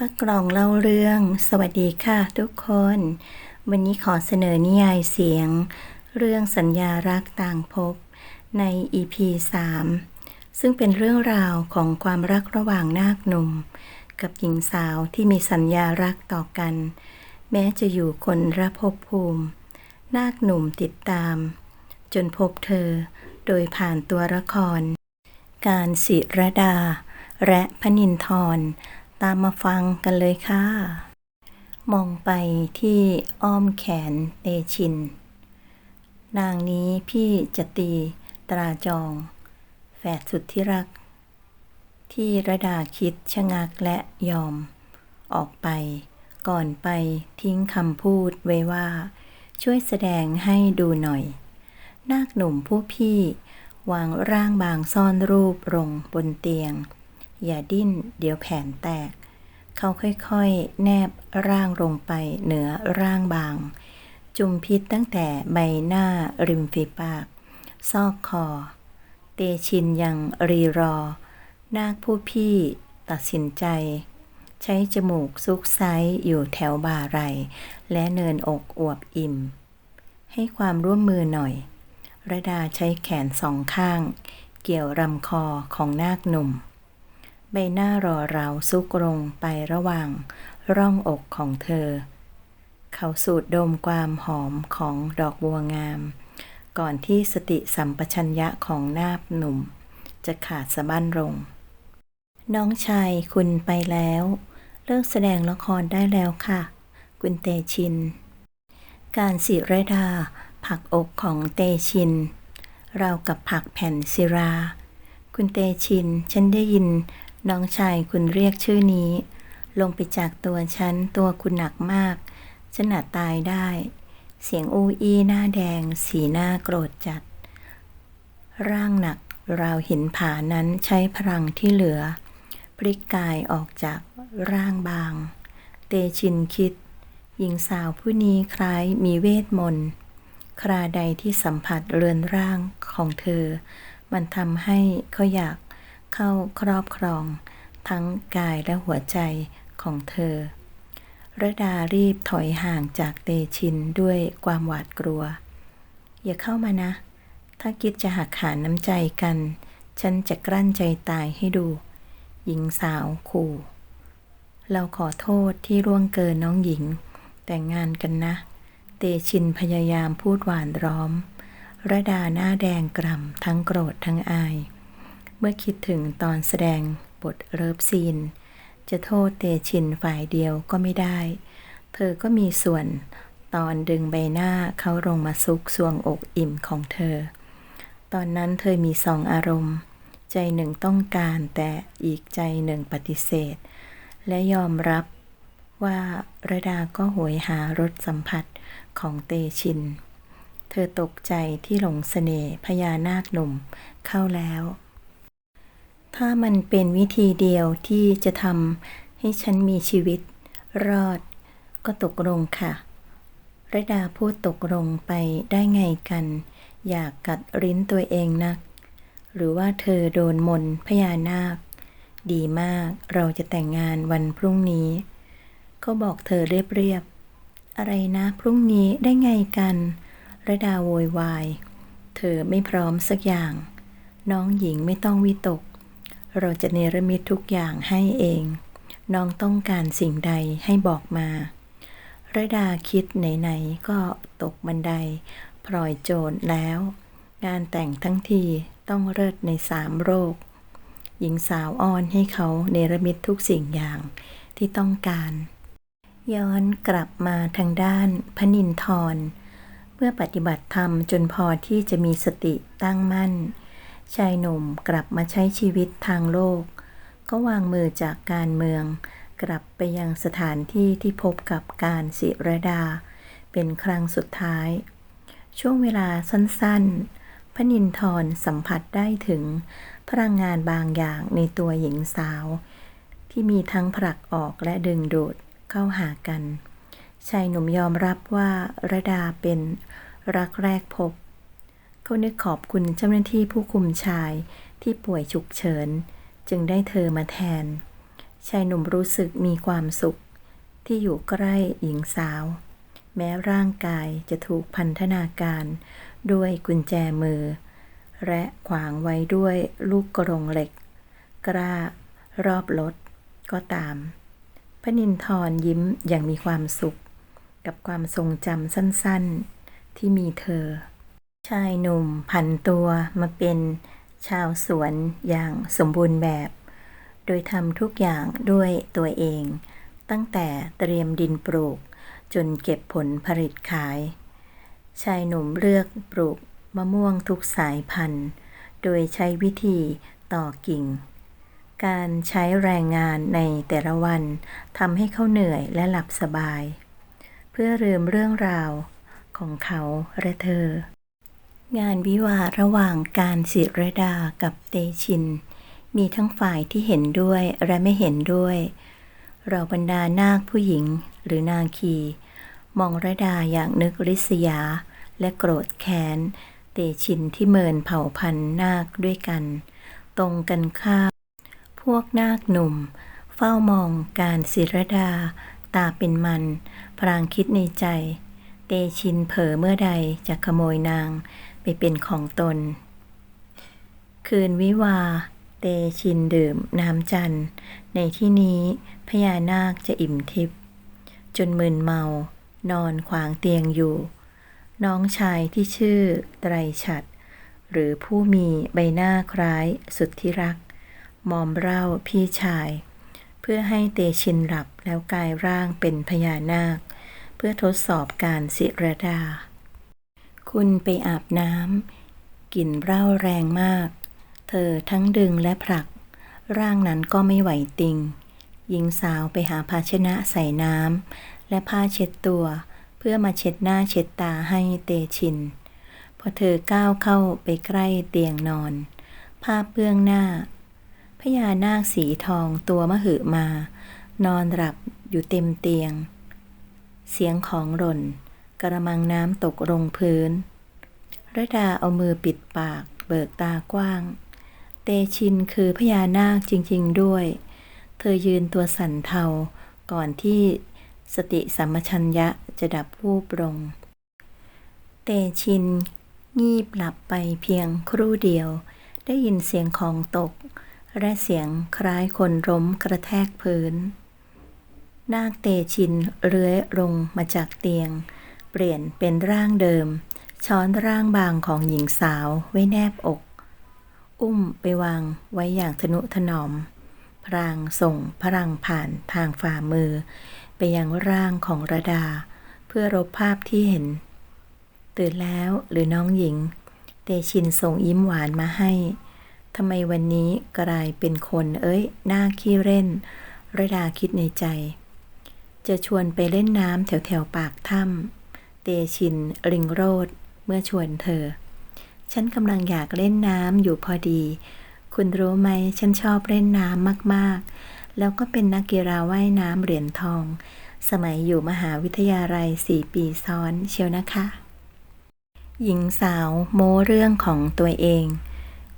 ป้ากลองเล่าเรื่อง สวัสดีค่ะทุกคน วันนี้ขอเสนอนิยายเสียง เรื่องสัญญารักต่างภพใน EP 3 ซึ่งเป็นเรื่องราวของความรักระหว่างนาคหนุ่ม กับหญิงสาวที่มีสัญญารักต่อกัน แม้จะอยู่คนละภพภูมิ นาคหนุ่มติดตาม จนพบเธอ โดยผ่านตัวละคร การศิรดา และพนินทร ตามมาฟังกันเลยค่ะ มองไปที่อ้อมแขนเตชิน นางนี้พี่จะตีตราจอง แฝดสุดที่รัก ที่ระดาคิดชะงักและยอม ออกไป ก่อนไปทิ้งคำพูดไว้ว่า ช่วยแสดงให้ดูหน่อย นาคหนุ่มผู้พี่วางร่างบางซ่อนรูปลงบนเตียง อย่าดิ้น เดี๋ยวแผนแตก เขาค่อยๆ แนบร่างลงไปเหนือร่างบาง จุมพิษตั้งแต่ใบหน้าริมฝีปาก ซอกคอ เตชินยังรีรอ นาคผู้พี่ตัดสินใจ ใช้จมูกซุกไซอยู่แถวบ่าไหลและเนินอกอวบอิ่ม ให้ความร่วมมือหน่อยระดาใช้แขนสองข้าง เกี่ยวรำคอของนาคหนุ่ม ใบหน้ารอเราซุกลงไประหว่างร่องอกของเธอ เขาสูดดมความหอมของดอกบัวงาม ก่อนที่สติสัมปชัญญะของนาคหนุ่ม จะขาดสะบั้นลง น้องชายคุณไปแล้ว เลิกแสดงละครได้แล้วค่ะ คุณเตชิน การศิรดาผักอกของเตชิน เรากับผักแผ่นศิรา คุณเตชิน ฉันได้ยิน น้องชายคุณเรียกชื่อนี้ ลงไปจากตัวฉัน ตัวคุณหนักมาก ฉันอาจตายได้ เสียงอูอี้หน้าแดง สีหน้าโกรธจัด ร่างหนักราวหินผานั้นใช้พลังที่เหลือ พลิกกายออกจากร่างบาง เตชินคิด หญิงสาวผู้นี้คล้ายมีเวทมนต์คราใดที่สัมผัสเรือนร่างของเธอ มันทำให้เขาอยาก เข้าครอบครอง ทั้งกายและหัวใจของเธอระดารีบถอยห่างจากเตชินด้วยความหวาดกลัว อย่าเข้ามานะ ถ้าคิดจะหักหานน้ำใจกัน ฉันจะกลั้นใจตายให้ดู หญิงสาวขู่ เราขอโทษที่ร่วงเกินน้องหญิง แต่งงานกันนะ เตชินพยายามพูดหวานร้อมระดาหน้าแดงกล่ำทั้งโกรธทั้งอาย มื่อคิดถึงตอนแสดงบทเลิฟซีน จะโทษเตชินฝ่ายเดียวก็ไม่ได้ เธอก็มีส่วนตอนดึงใบหน้าเขาลงมาซุกสวงอกอิ่มของเธอ ตอนนั้นเธอมีสองอารมณ์ ใจหนึ่งต้องการแต่อีกใจหนึ่งปฏิเสธ และยอมรับว่าระดาก็โหยหารสสัมผัสของเตชิน เธอตกใจที่หลงเสน่ห์พญานาคหนุ่มเข้าแล้ว ถ้ามันเป็นวิธีเดียวที่จะทำให้ฉันมีชีวิต รอด ก็ตกลงค่ะระดาพูดตกลงไปได้ไงกัน อยากกัดลิ้นตัวเองนัก หรือว่าเธอโดนมนพญานาค ดีมากเราจะแต่งงานวันพรุ่งนี้ ก็บอกเธอเรียบๆอะไรนะพรุ่งนี้ได้ไงกันระดาโวยวาย เธอไม่พร้อมสักอย่าง น้องหญิงไม่ต้องวิตก เราจะเนรมิตทุกอย่างให้เอง น้องต้องการสิ่งใดให้บอกมาระดาคิดไหนๆก็ตกบันได พลอยโจรแล้ว งานแต่งทั้งทีต้องเลิศในสามโรค หญิงสาวอ้อนให้เขาเนรมิตทุกสิ่งอย่างที่ต้องการ ย้อนกลับมาทางด้านพนินทรเมื่อปฏิบัติธรรมจนพอที่จะมีสติตั้งมั่น ชายหนุ่มกลับมาใช้ชีวิตทางโลก ก็วางมือจากการเมือง กลับไปยังสถานที่ที่พบกับการศิรดา เป็นครั้งสุดท้าย ช่วงเวลาสั้นๆ พนินทรสัมผัสได้ถึง พลังงานบางอย่างในตัวหญิงสาว ที่มีทั้งผลักออกและดึงดูดเข้าหากันชายหนุ่มยอมรับว่าระดาเป็นรักแรกพบ เขานึกขอบคุณเจ้าหน้าที่ผู้คุมชายที่ป่วยฉุกเฉิน จึงได้เธอมาแทน ชายหนุ่มรู้สึกมีความสุข ที่อยู่ใกล้หญิงสาว แม้ร่างกายจะถูกพันธนาการ ด้วยกุญแจมือ และขวางไว้ด้วยลูกกรงเหล็ก กล้ารอบรถก็ตาม พระนินทรยิ้มอย่างมีความสุข กับความทรงจำสั้นๆ ที่มีเธอ ชายหนุ่มผันตัวมาเป็นชาวสวนอย่างสมบูรณ์แบบ โดยทำทุกอย่างด้วยตัวเอง ตั้งแต่เตรียมดินปลูก จนเก็บผลผลิตขาย ชายหนุ่มเลือกปลูกมะม่วงทุกสายพันธุ์ โดยใช้วิธีต่อกิ่ง การใช้แรงงานในแต่ละวันทำให้เขาเหนื่อยและหลับสบาย เพื่อลืมเรื่องราวของเขาและเธอ งานวิวาระหว่างการศิรดากับเตชิน มีทั้งฝ่ายที่เห็นด้วยและไม่เห็นด้วย เราบรรดานาคผู้หญิงหรือนางคี มองระดาอย่างนึกริษยา และโกรธแค้น เตชินที่เมินเผ่าพันธุ์นาคด้วยกัน ตรงกันข้ามพวกนาคหนุ่ม เฝ้ามองการศิรดา ตาเป็นมัน พรางคิดในใจ เตชินเผลอเมื่อใดจะขโมยนาง ไปเป็นของตน คืนวิวา เตชินดื่มน้ำจันทร์ ในที่นี้พญานาคจะอิ่มทิพย์จนมึนเมา นอนขวางเตียงอยู่ น้องชายที่ชื่อไตรฉัด หรือผู้มีใบหน้าคล้ายสุดที่รัก มอมเร่าพี่ชาย เพื่อให้เตชินหลับแล้วกลายร่างเป็นพญานาค เพื่อทดสอบการศิรดา คุณไปอาบน้ำกลิ่นเหล้าแรงมาก เธอทั้งดึงและผลัก ร่างนั้นก็ไม่ไหวติง หญิงสาวไปหาภาชนะใส่น้ำและผ้าเช็ดตัว เพื่อมาเช็ดหน้าเช็ดตาให้เตชิน พอเธอก้าวเข้าไปใกล้เตียงนอนภาพเบื้องหน้าพญานาคสีทองตัวมหึมา นอนหลับอยู่เต็มเตียง เสียงของหล่น กระมังน้ำตกลงพื้น ระดาเอามือปิดปาก เบิกตากว้าง เตชินคือพญานาคจริง ๆ ด้วย เธอยืนตัวสั่นเทา ก่อนที่สติสัมปชัญญะจะดับวูบลง เตชิน งีบหลับไปเพียงครู่เดียว ได้ยินเสียงของตก และเสียงคล้ายคนล้มกระแทกพื้น นาคเตชินเลื้อยลงมาจากเตียง เปลี่ยนเป็นร่างเดิม ช้อนร่างบางของหญิงสาวไว้แนบอก อุ้มไปวางไว้อย่างทนุถนอม พรางส่งพลังผ่านทางฝ่ามือ ไปยังร่างของระดา เพื่อรบภาพที่เห็น ตื่นแล้วหรือน้องหญิง เตชินส่งยิ้มหวานมาให้ทำไมวันนี้กลายเป็นคนเอ้ยหน้าขี้เล่น ระดาคิดในใจ จะชวนไปเล่นน้ำแถวแถวปากถ้ำ เตชินริงโรดเมื่อชวนเธอ ฉันกำลังอยากเล่นน้ำอยู่พอดี คุณรู้ไหมฉันชอบเล่นน้ำมากๆ แล้วก็เป็นนักกีฬาว่ายน้ำเหรียญทอง สมัยอยู่มหาวิทยาลัยสี่ปีซ้อนเชียวนะคะ หญิงสาวโม้เรื่องของตัวเอง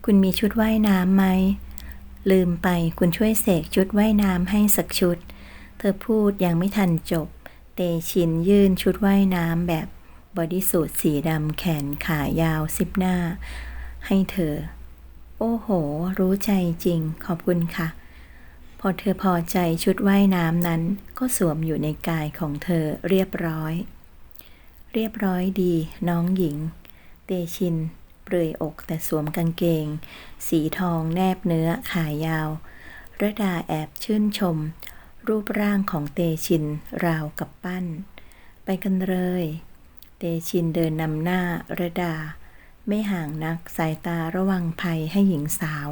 คุณมีชุดว่ายน้ำไหม ลืมไปคุณช่วยเสกชุดว่ายน้ำให้สักชุด เธอพูดยังไม่ทันจบ เตชินยื่นชุดว่ายน้ำแบบบอดี้สูทสีดำแขนขายาวซิบหน้า ให้เธอ โอ้โห รู้ใจจริงขอบคุณค่ะ พอเธอพอใจชุดว่ายน้ำนั้น ก็สวมอยู่ในกายของเธอเรียบร้อย เรียบร้อยดีน้องหญิง เตชินเปลือยอกแต่สวมกางเกง สีทองแนบเนื้อขายาวระดาแอบชื่นชม รูปร่างของเตชินราวกับปั้น ไปกันเลย เตชินเดินนำหน้าระดา ไม่ห่างนักสายตาระวังภัยให้หญิงสาว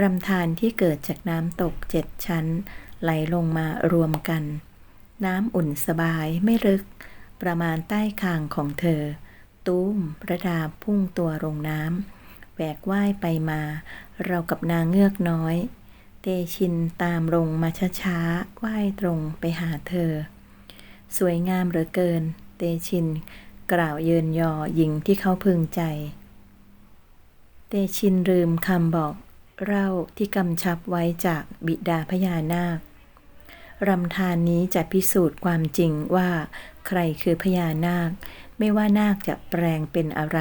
รำธารที่เกิดจากน้ำตกเจ็ดชั้น ไหลลงมารวมกัน น้ำอุ่นสบายไม่ลึก ประมาณใต้คางของเธอ ตุ้มระดาพุ่งตัวลงน้ำแหวกว่ายไปมา เรากับนางเงือกน้อย เตชินตามลงมาช้าๆว่ายตรงไปหาเธอ สวยงามเหลือเกิน เตชินกล่าวเยินยอหญิงที่เขาพึงใจ เตชินลืมคำบอกเล่าที่กำชับไว้จากบิดาพญานาครำธารนี้จะพิสูจน์ความจริงว่าใครคือพญานาค ไม่ว่านาคจะแปลงเป็นอะไร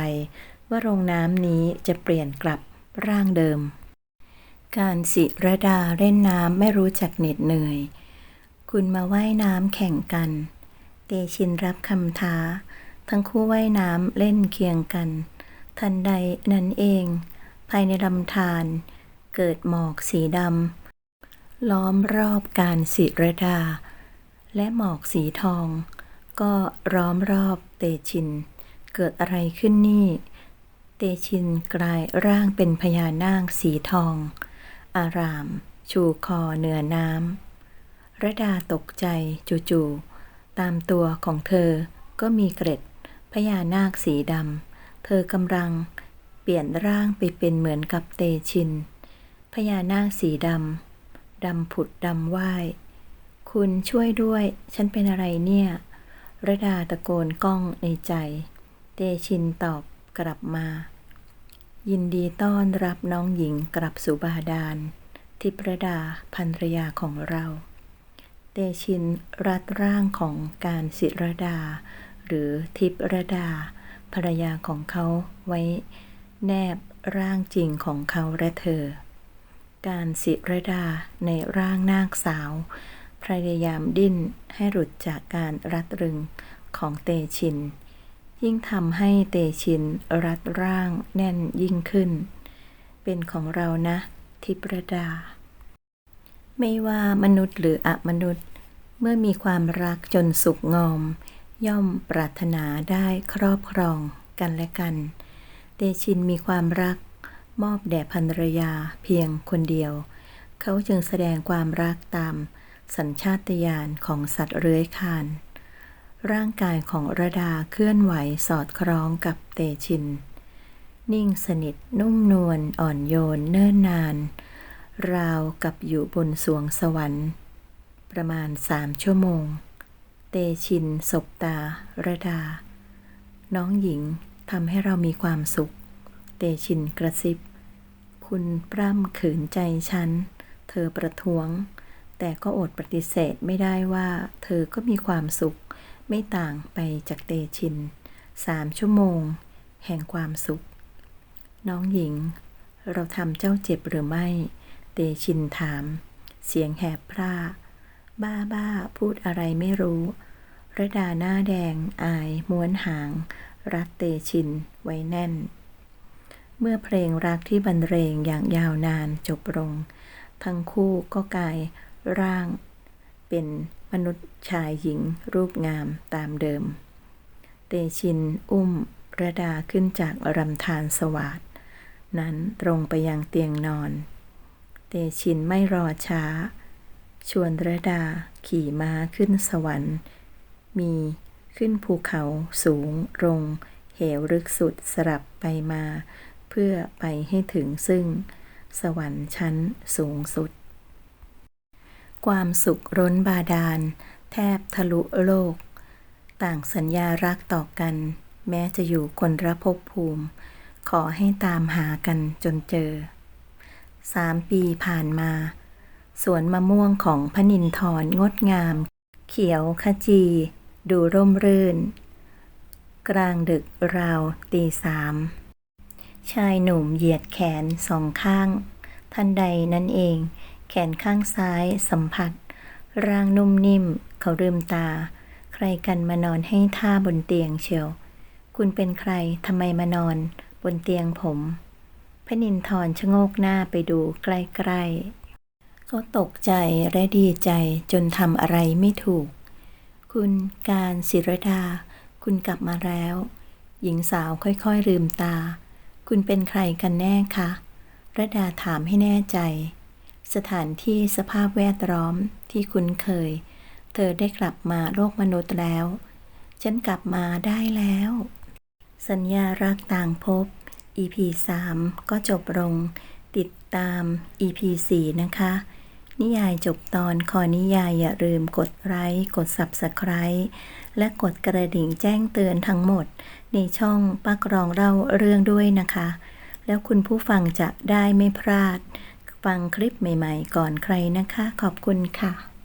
ว่าโรงน้ำนี้จะเปลี่ยนกลับร่างเดิม การศิรดาเล่นน้ำไม่รู้จักเหน็ดเหนื่อย คุณมาว่ายน้ำแข่งกัน เตชินรับคำท้า ทั้งคู่ว่ายน้ำเล่นเคียงกัน ทันใดนั้นเอง ภายในลำธารเกิดหมอกสีดำล้อมรอบการศิรดา และหมอกสีทอง ก็ล้อมรอบเตชิน เกิดอะไรขึ้นนี่ เตชินกลายร่างเป็นพญานาคสีทอง อาราม ชูคอเหนือน้ำระดาตกใจจู่ๆตามตัวของเธอก็มีเกร็ดพญานาคสีดำเธอกำลังเปลี่ยนร่างไปเป็นเหมือนกับเตชินพญานาคสีดำดำผุดดำว่ายคุณช่วยด้วย ฉันเป็นอะไรเนี่ยระดาตะโกนก้องในใจ เตชินตอบกลับมา ยินดีต้อนรับน้องหญิงกลับสู่บาดาล ทิพรดาภรรยาของเรา เตชินรัดร่างของการศิรดา หรือทิพรดา ภรรยาของเขาไว้ แนบร่างจริงของเขาและเธอ การศิรดาในร่างนาคสาว พยายามดิ้นให้หลุดจากการรัดรึงของเตชิน ยิ่งทำให้เตชินรัดร่างแน่นยิ่งขึ้น เป็นของเรานะ ทิพรดา ไม่ว่ามนุษย์หรืออมนุษย์ เมื่อมีความรักจนสุกงอม ย่อมปรารถนาได้ครอบครองกันและกัน เตชินมีความรัก มอบแด่ภรรยาเพียงคนเดียว เขาจึงแสดงความรักตามสัญชาตญาณของสัตว์เลื้อยคลาน ร่างกายของระดาเคลื่อนไหวสอดคล้องกับเตชิน นิ่งสนิทนุ่มนวลอ่อนโยนเนิ่นนาน ราวกับอยู่บนสวงสวรรค์ ประมาณสามชั่วโมง เตชินสบตา ระดา น้องหญิงทำให้เรามีความสุข เตชินกระซิบ คุณปล้ำขืนใจฉัน เธอประท้วง แต่ก็อดปฏิเสธไม่ได้ว่า เธอก็มีความสุข ไม่ต่างไปจากเตชินสามชั่วโมง แห่งความสุข น้องหญิง เราทำเจ้าเจ็บหรือไม่ เตชินถาม เสียงแหบพร่า บ้าบ้าพูดอะไรไม่รู้ระดาหน้าแดงอายม้วนหาง รัดเตชินไว้แน่น เมื่อเพลงรักที่บรรเลงอย่างยาวนานจบลง ทั้งคู่ก็กลายร่างเป็น มนุษย์ชายหญิงรูปงามตามเดิม เตชินอุ้มระดาขึ้นจากรำธารสวัสดนั้นตรงไปยังเตียงนอน เตชินไม่รอช้า ชวนระดาขี่ม้าขึ้นสวรรค์ มีขึ้นภูเขาสูงรงเหวลึกสุดสลับไปมา เพื่อไปให้ถึงซึ่ง สวรรค์ชั้นสูงสุด ความสุขร้นบาดาล แทบทะลุโลก ต่างสัญญารักต่อกัน แม้จะอยู่คนละภพภูมิ ขอให้ตามหากันจนเจอสามปีผ่านมา สวนมะม่วงของพนินทรงดงาม เขียวขจี ดูร่มรื่น กลางดึกราวตีสามชายหนุ่มเหยียดแขนสองข้าง ทันใดนั่นเอง แขนข้างซ้ายสัมผัส ร่างนุ่มนิ่ม เขาลืมตา ใครกันมานอนให้ท่าบนเตียงเชียว คุณเป็นใครทำไมมานอนบนเตียงผมพระนินทรชะโงกหน้าไปดูใกล้ๆเขาตกใจและดีใจจนทำอะไรไม่ถูก คุณการศิรดา คุณกลับมาแล้ว หญิงสาวค่อยๆลืมตา คุณเป็นใครกันแน่คะระดาถามให้แน่ใจ สถานที่สภาพแวดล้อมที่คุ้นเคย เธอได้กลับมาโลกมนุษย์แล้ว ฉันกลับมาได้แล้ว สัญญารักต่างภพ EP 3 ก็จบลง ติดตาม EP 4 นะคะ นิยายจบตอนขอนิยายอย่าลืมกดไลค์กด Subscribe และกดกระดิ่งแจ้งเตือนทั้งหมด ในช่องปักรองเล่าเรื่องด้วยนะคะ แล้วคุณผู้ฟังจะได้ไม่พลาด ฟังคลิปใหม่ ๆ ก่อนใครนะคะ ขอบคุณค่ะ